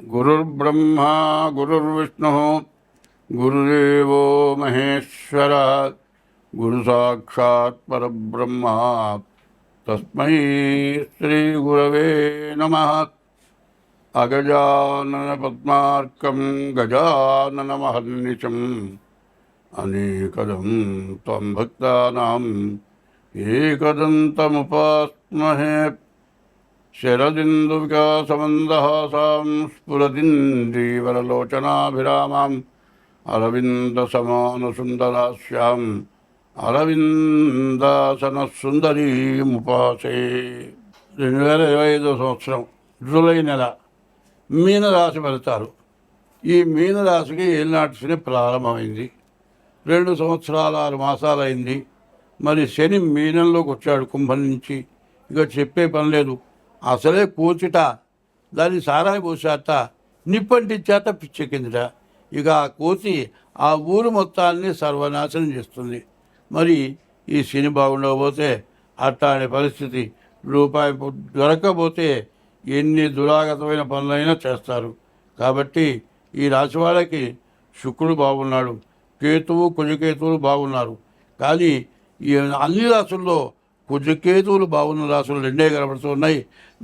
गुरुर्ब्रह्मा, गुरुर्विष्णुः, गुरुदेवो महेश्वर, गुरुसाक्षात् परब्रह्म। तस्मै श्रीगुरवे नमः। अगजाननपद्मार्कं गजाननमहर्निशम्। अनेकदं त्वं भक्तानाम् एकदन्तमुपास्महे शरदिन्दुविकासमन्दहासां स्फुरदिन्दीवरलोचनाभिरामाम् अरविन्दसमानसुन्दरास्याम् అరవిందాసనసుందరీముపాసే రెండు వేల ఇరవై ఐదో సంవత్సరం జూలై నెల మీనరాశి ఫలితాలు ఈ మీనరాశికి ఏలినాటి శని ప్రారంభమైంది రెండు సంవత్సరాల ఆరు మాసాలైంది మరి శని మీనంలోకి వచ్చాడు కుంభం నుంచి ఇక చెప్పే పని లేదు అసలే కూచుట. దాని సారాయి పోసాట నిప్పంటించాట పిచ్చెక్కిందిట. ఇక ఆ కోతి ఆ ఊరు మొత్తాన్ని సర్వనాశనం చేస్తుంది. మరి ఈ శని బాగుండకపోతే అట్లాంటి పరిస్థితి. రూపాయి దొరకకపోతే ఎన్ని దురాగతమైన పనులైనా చేస్తారు. కాబట్టి ఈ రాశి వాళ్ళకి శుక్రుడు బాగున్నాడు. కేతువు కుజకేతువులు బాగున్నారు. కానీ ఈ అన్ని రాసుల్లో కుజకేతువులు బాగున్న రాసులు రెండే కనబడుతున్నాయి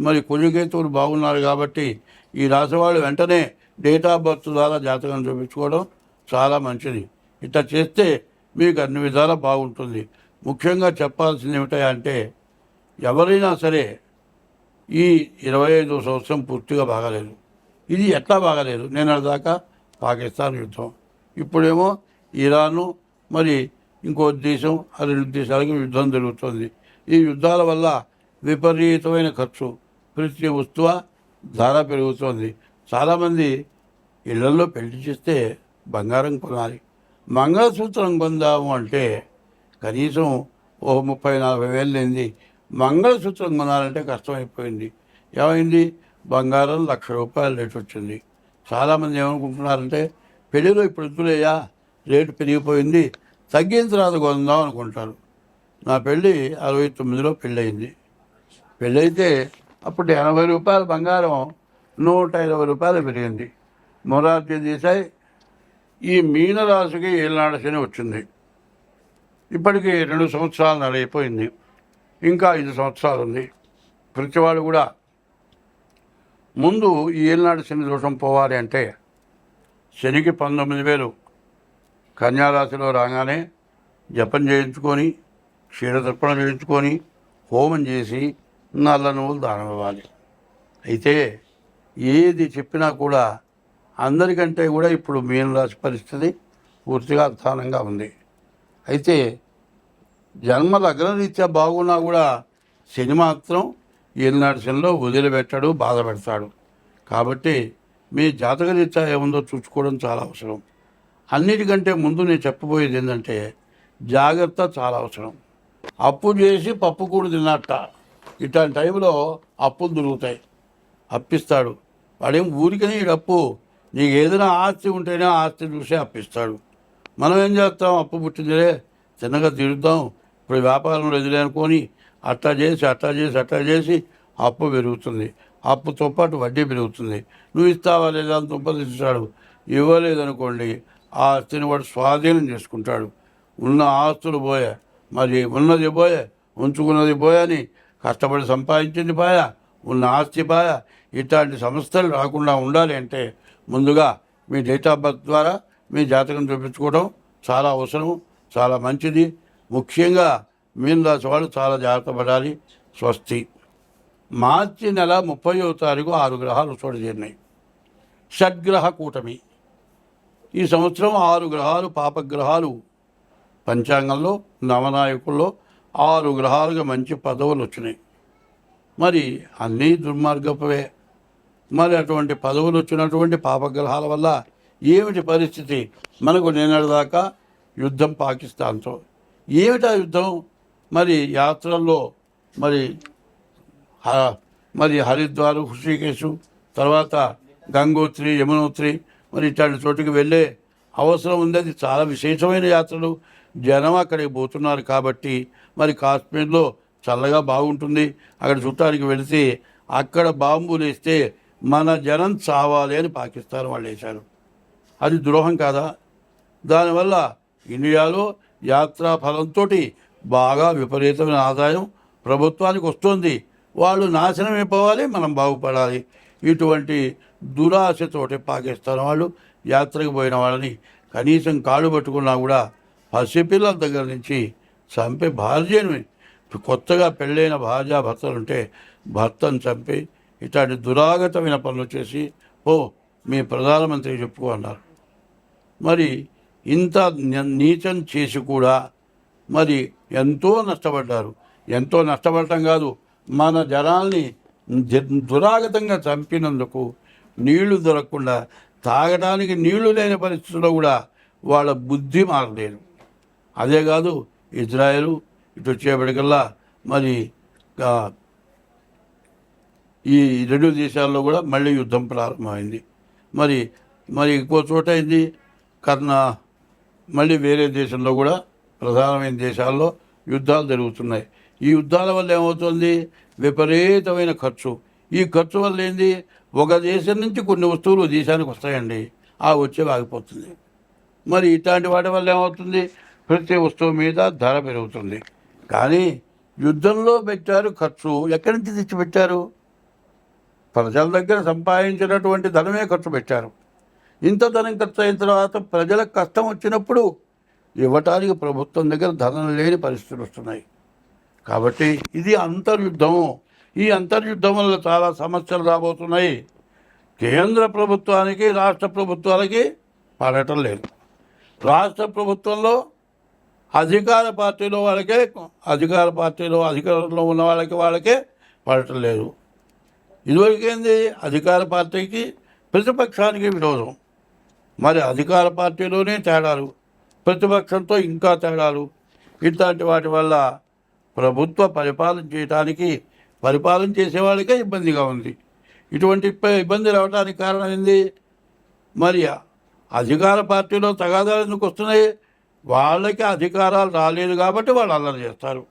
మరి కుజకేతువులు బాగున్నారు కాబట్టి ఈ రాశి వాళ్ళు వెంటనే డేట్ ఆఫ్ బర్త్ ద్వారా జాతకం చూపించుకోవడం చాలా మంచిది. ఇట్లా చేస్తే మీకు అన్ని విధాలా బాగుంటుంది. ముఖ్యంగా చెప్పాల్సింది ఏమిటంటే ఎవరైనా సరే ఈ ఇరవై ఐదు సంవత్సరం పూర్తిగా బాగాలేదు. ఇది ఎట్లా బాగాలేదు? నేను దాకా పాకిస్తాన్ యుద్ధం. ఇప్పుడేమో ఇరాను మరి ఇంకో దేశం ఆ రెండు దేశాలకు యుద్ధం జరుగుతుంది. ఈ యుద్ధాల వల్ల విపరీతమైన ఖర్చు. ప్రతి వస్తువ ధర పెరుగుతోంది. చాలామంది ఇళ్ళలో పెళ్ళి చేస్తే బంగారం కొనాలి. మంగళసూత్రం కొందాము అంటే కనీసం ఓ ముప్పై నలభై వేలు అయింది మంగళసూత్రం కొనాలంటే కష్టమైపోయింది. ఏమైంది? బంగారం లక్ష రూపాయలు రేటు వచ్చింది. చాలామంది ఏమనుకుంటున్నారంటే పెళ్ళిలో ఇప్పుడు వద్దులేయా రేటు పెరిగిపోయింది తగ్గిన తర్వాత కొందాం అనుకుంటారు. నా పెళ్ళి అరవై తొమ్మిదిలో పెళ్ళయింది. పెళ్ళైతే అప్పుడు ఎనభై రూపాయల బంగారం నూట ఇరవై రూపాయలు పెరిగింది. మొరార్జీ దేశాయ్ ఈ మీనరాశికి ఏళ్ళనాడ శని వచ్చింది. ఇప్పటికి రెండు సంవత్సరాలు నడైపోయింది. ఇంకా ఐదు సంవత్సరాలు ఉంది. ప్రతివాడు కూడా ముందు ఈ ఏళ్ళనాడు శని దోషం పోవాలి అంటే శనికి పంతొమ్మిది వేలు కన్యారాశిలో రాగానే జపం చేయించుకొని క్షీరతర్పణం చేయించుకొని హోమం చేసి నల్ల నువ్వులు దానం ఇవ్వాలి. అయితే ఏది చెప్పినా కూడా అందరికంటే కూడా ఇప్పుడు మీనరాశి పరిస్థితి పూర్తిగా స్థానంగా ఉంది. అయితే జన్మ లగ్నరీత్యా బాగున్నా కూడా శని మాత్రం ఏలినాటి శనిలో వదిలిపెట్టాడు బాధ పెడతాడు కాబట్టి మీ జాతక రీత్యా ఏముందో చూసుకోవడం చాలా అవసరం. అన్నిటికంటే ముందు నేను చెప్పబోయేది ఏంటంటే జాగ్రత్త చాలా అవసరం. అప్పు చేసి పప్పు కూడా తిన్నట్ట. ఇట్లాంటి టైంలో అప్పులు దొరుకుతాయి. అప్పిస్తాడు. వాడేం ఊరికనే ఈ అప్పు. నీకు ఏదైనా ఆస్తి ఉంటేనే ఆస్తి చూసి అప్పిస్తాడు. మనం ఏం చేస్తాం? అప్పు పుట్టిందిలే. చిన్నగా తిరుగుతాం ఇప్పుడు వ్యాపారంలో ఎదురే అనుకొని అట్టా చేసి అట్టా చేసి అట్టా చేసి అప్పు పెరుగుతుంది. అప్పుతో పాటు వడ్డీ పెరుగుతుంది. నువ్వు ఇస్తావా లేదా అని తుంపదిస్తాడు ఇవ్వలేదనుకోండి ఆ ఆస్తిని వాడు స్వాధీనం చేసుకుంటాడు. ఉన్న ఆస్తులు పోయా మరి ఉన్నది పోయే ఉంచుకున్నది పోయని కష్టపడి సంపాదించింది పోయా ఉన్న ఆస్తి పోయా. ఇట్లాంటి సమస్యలు రాకుండా ఉండాలి అంటే ముందుగా మీ డేట్ ఆఫ్ బర్త్ ద్వారా మీ జాతకం చూపించుకోవడం చాలా అవసరం చాలా మంచిది. ముఖ్యంగా మీన రాశి వాళ్ళు చాలా జాగ్రత్త పడాలి స్వస్తి. మార్చి నెల ముప్పయో తారీఖు ఆరు గ్రహాలు చోట చేరినాయి. షడ్గ్రహ కూటమి. ఈ సంవత్సరం ఆరు గ్రహాలు పాపగ్రహాలు పంచాంగంలో నవనాయకుల్లో ఆరు గ్రహాలుగా మంచి పదవులు వచ్చినాయి. మరి అన్నీ దుర్మార్గపవే. మరి అటువంటి పదవులు వచ్చినటువంటి పాపగ్రహాల వల్ల ఏమిటి పరిస్థితి? మనకు నిన్నటిదాకా యుద్ధం పాకిస్తాన్తో. ఏమిటా యుద్ధం? మరి యాత్రల్లో మరి మరి హరిద్వార్ హృషికేశు తర్వాత గంగోత్రి యమునోత్రి మరి ఇట్లాంటి చోటుకి వెళ్ళే అవసరం ఉంది. అది చాలా విశేషమైన యాత్రలు. జనం అక్కడికి పోతున్నారు కాబట్టి మరి కాశ్మీర్లో చల్లగా బాగుంటుంది. అక్కడ చుట్టానికి వెళితే అక్కడ బాంబులు వేస్తే మన జనం చావాలి అని పాకిస్తాన్ వాళ్ళు వేశారు. అది ద్రోహం కాదా? దానివల్ల ఇండియాలో యాత్రా ఫలంతో బాగా విపరీతమైన ఆదాయం ప్రభుత్వానికి వస్తుంది. వాళ్ళు నాశనం అయిపోవాలి మనం బాగుపడాలి. ఇటువంటి దురాశతోటి పాకిస్తాన్ వాళ్ళు యాత్రకు పోయిన వాళ్ళని కనీసం కాళ్ళు పట్టుకున్నా కూడా పసిపిల్లల దగ్గర నుంచి చంపి భార్యని కొత్తగా పెళ్ళైన భార్య భర్తలు ఉంటే భర్తను చంపి ఇట్లాంటి దురాగతమైన పనులు చేసి ఓ మీ ప్రధానమంత్రి చెప్పుకో అన్నారు. మరి ఇంత నీచం చేసి కూడా మరి ఎంతో నష్టపడ్డారు. ఎంతో నష్టపడటం కాదు మన జనాల్ని జ- దురాగతంగా చంపినందుకు నీళ్ళు దొరకకుండా తాగడానికి నీళ్ళు లేని పరిస్థితుల్లో కూడా వాళ్ళ బుద్ధి మారలేదు. అదే కాదు ఇజ్రాయెల్ ఇటు వచ్చేప్పటికల్లా మరి ఈ రెండు దేశాల్లో కూడా మళ్ళీ యుద్ధం ప్రారంభమైంది. మరి మరి ఇంకో చోట అయింది కర్ణ మళ్ళీ వేరే దేశంలో కూడా ప్రధానమైన దేశాల్లో యుద్ధాలు జరుగుతున్నాయి. ఈ యుద్ధాల వల్ల ఏమవుతుంది? విపరీతమైన ఖర్చు. ఈ ఖర్చు వల్ల ఏంది? ఒక దేశం నుంచి కొన్ని వస్తువులు దేశానికి వస్తాయండి. ఆ వచ్చే ఆగిపోతుంది. మరి ఇట్లాంటి వాటి వల్ల ఏమవుతుంది? ప్రతి వస్తువు మీద ధర పెరుగుతుంది. కానీ యుద్ధంలో పెట్టారు ఖర్చు. ఎక్కడి నుంచి తెచ్చి పెట్టారు ప్రజల దగ్గర సంపాదించినటువంటి ధనమే ఖర్చు పెట్టారు. ఇంత ధనం ఖర్చు అయిన తర్వాత ప్రజలకు కష్టం వచ్చినప్పుడు ఇవ్వటానికి ప్రభుత్వం దగ్గర ధనం లేని పరిస్థితులు వస్తున్నాయి. కాబట్టి ఇది అంతర్యుద్ధము ఈ అంతర్యుద్ధం వల్ల చాలా సమస్యలు రాబోతున్నాయి. కేంద్ర ప్రభుత్వానికి రాష్ట్ర ప్రభుత్వాలకి పడటం లేదు. రాష్ట్ర ప్రభుత్వంలో అధికార పార్టీలో వాళ్ళకే అధికార పార్టీలో అధికారంలో ఉన్న వాళ్ళకి వాళ్ళకే పడటం లేదు. ఇదివరకేంది అధికార పార్టీకి ప్రతిపక్షానికి విరోధం. మరి అధికార పార్టీలోనే తేడాలు ప్రతిపక్షంతో ఇంకా తేడాలు. ఇట్లాంటి వాటి వల్ల ప్రభుత్వ పరిపాలన చేయడానికి పరిపాలన చేసే వాళ్ళకే ఇబ్బందిగా ఉంది. ఇటువంటి ఇబ్బంది రావడానికి కారణం ఏంది? మరి అధికార పార్టీలో తగాదాలు ఎందుకు వస్తున్నాయి? వాళ్ళకి అధికారాలు రాలేదు కాబట్టి వాళ్ళు అల్లరి చేస్తారు.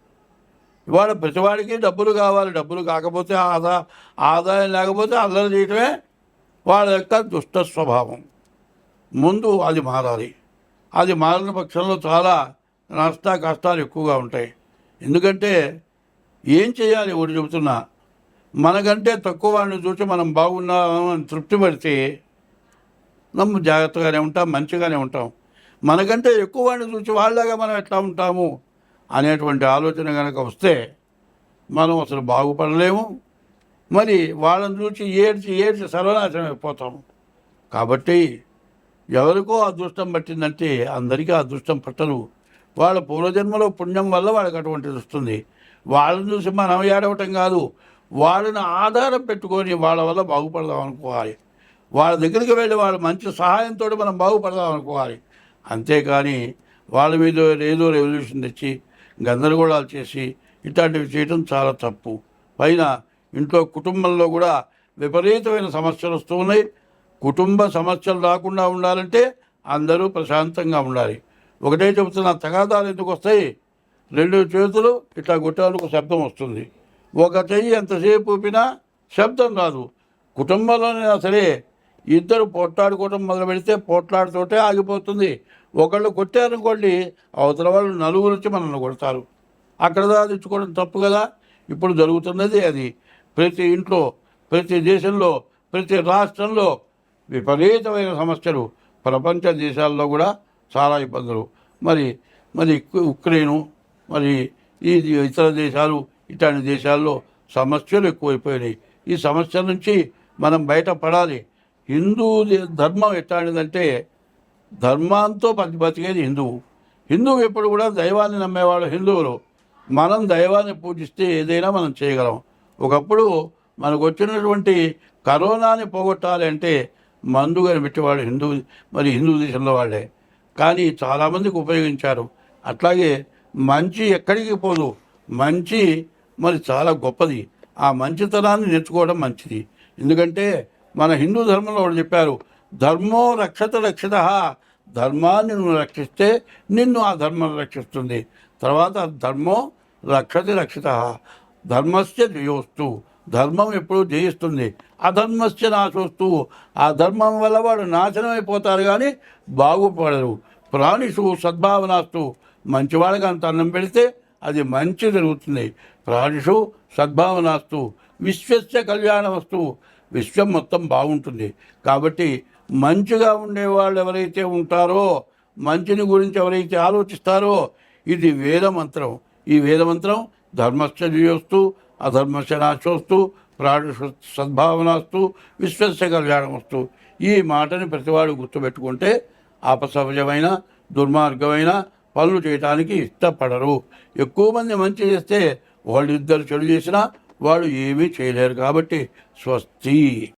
ఇవాళ ప్రతివాడికి డబ్బులు కావాలి డబ్బులు కాకపోతే ఆదా ఆదాయం లేకపోతే అల్లరి చేయటమే వాళ్ళ యొక్క దుష్ట స్వభావం. ముందు అది మారాలి. అది మారిన పక్షంలో చాలా నష్ట కష్టాలు ఎక్కువగా ఉంటాయి. ఎందుకంటే ఏం చేయాలి ఒకటి చెబుతున్నా మనకంటే తక్కువ వాడిని చూసి మనం బాగున్నామని తృప్తి పడితే నమ్ము జాగ్రత్తగానే ఉంటాం మంచిగానే ఉంటాం. మనకంటే ఎక్కువ వాడిని చూసి వాళ్ళగా మనం ఎట్లా ఉంటాము అనేటువంటి ఆలోచన కనుక వస్తే మనం అసలు బాగుపడలేము. మరి వాళ్ళని చూసి ఏడ్చి ఏడ్చి సర్వనాశనం అయిపోతాము కాబట్టి ఎవరికో అదృష్టం పట్టిందంటే అందరికీ అదృష్టం పట్టదు. వాళ్ళ పూర్వజన్మలో పుణ్యం వల్ల వాళ్ళకి అటువంటిది వస్తుంది. వాళ్ళని చూసి మనం ఏడవటం కాదు వాళ్ళని ఆధారం పెట్టుకొని వాళ్ళ వల్ల బాగుపడదాం అనుకోవాలి. వాళ్ళ దగ్గరికి వెళ్ళి వాళ్ళ మంచి సహాయంతో మనం బాగుపడదాం అనుకోవాలి. అంతేకాని వాళ్ళ మీద ఏదో రెవల్యూషన్ తెచ్చి గందరగోళాలు చేసి ఇట్లాంటివి చేయడం చాలా తప్పు. పైన ఇంట్లో కుటుంబంలో కూడా విపరీతమైన సమస్యలు వస్తూ ఉన్నాయి. కుటుంబ సమస్యలు రాకుండా ఉండాలంటే అందరూ ప్రశాంతంగా ఉండాలి. ఒకటే చెబుతున్నా తగాదాలు ఎందుకు వస్తాయి? రెండు చేతులు ఇట్లా కొట్టాలకు శబ్దం వస్తుంది. ఒక చెయ్యి ఎంతసేపు ఊపినా శబ్దం రాదు. కుటుంబంలోనే సరే ఇద్దరు పోట్లాడుకోవడం మొదలు పెడితే పోట్లాడుతోటే ఆగిపోతుంది. ఒకళ్ళు కొట్టారనుకోండి అవతల వాళ్ళు నలుగురు వచ్చి మనల్ని కొడతారు. అక్కడ దాచుకోవడం తెచ్చుకోవడం తప్పు కదా. ఇప్పుడు జరుగుతున్నది అది. ప్రతి ఇంట్లో ప్రతి దేశంలో ప్రతి రాష్ట్రంలో విపరీతమైన సమస్యలు. ప్రపంచ దేశాల్లో కూడా చాలా ఇబ్బందులు. మరి మరి ఉక్రెయిన్ ఉక్రెయిను మరి ఈ ఇతర దేశాలు ఇట్లాంటి దేశాల్లో సమస్యలు ఎక్కువైపోయినాయి. ఈ సమస్య నుంచి మనం బయటపడాలి. హిందూ ధర్మం ఎట్లాంటిదంటే ధర్మాంతో బతి బతికేది హిందువు. హిందువు ఎప్పుడు కూడా దైవాన్ని నమ్మేవాడు హిందువులు. మనం దైవాన్ని పూజిస్తే ఏదైనా మనం చేయగలం. ఒకప్పుడు మనకు వచ్చినటువంటి కరోనాని పోగొట్టాలి అంటే మందు కనిపెట్టేవాడు హిందూ మరి హిందూ దేశంలో వాళ్ళే. కానీ చాలామందికి ఉపయోగించారు. అట్లాగే మంచి ఎక్కడికి పోదు. మంచి మరి చాలా గొప్పది. ఆ మంచితనాన్ని నేర్చుకోవడం మంచిది. ఎందుకంటే మన హిందూ ధర్మంలో వాళ్ళు చెప్పారు ధర్మో రక్షత రక్షిత. ధర్మాన్ని నువ్వు రక్షిస్తే నిన్ను ఆ ధర్మం రక్షిస్తుంది. తర్వాత ధర్మో రక్షతి రక్షిత. ధర్మస్య జయోస్తు. ధర్మం ఎప్పుడు జయిస్తుంది. అధర్మస్య నాశోస్తు. ఆ ధర్మం వల్ల వాడు నాశనం అయిపోతారు కానీ బాగుపడరు. ప్రాణిషు సద్భావనాస్తు. మంచివాడికి అంత అన్నం పెడితే అది మంచి జరుగుతుంది. ప్రాణిషు సద్భావనాస్తు. విశ్వస్య కళ్యాణమస్తు. విశ్వం మొత్తం బాగుంటుంది. కాబట్టి మంచిగా ఉండేవాళ్ళు ఎవరైతే ఉంటారో మంచిని గురించి ఎవరైతే ఆలోచిస్తారో ఇది వేదమంత్రం. ఈ వేదమంత్రం ధర్మశ్చర్యోస్తు జయోస్తు అధర్మస్య నాశోస్తు ప్రాణు సద్భావనాస్తు విశ్వస్య కళ్యాణమస్తు ఈ మాటని ప్రతివాడు గుర్తుపెట్టుకుంటే అపసహజమైన దుర్మార్గమైన పనులు చేయటానికి ఇష్టపడరు. ఎక్కువ మంది మంచి చేస్తే వాళ్ళు ఇద్దరు చెడు చేసినా వాళ్ళు ఏమీ చేయలేరు కాబట్టి స్వస్తి.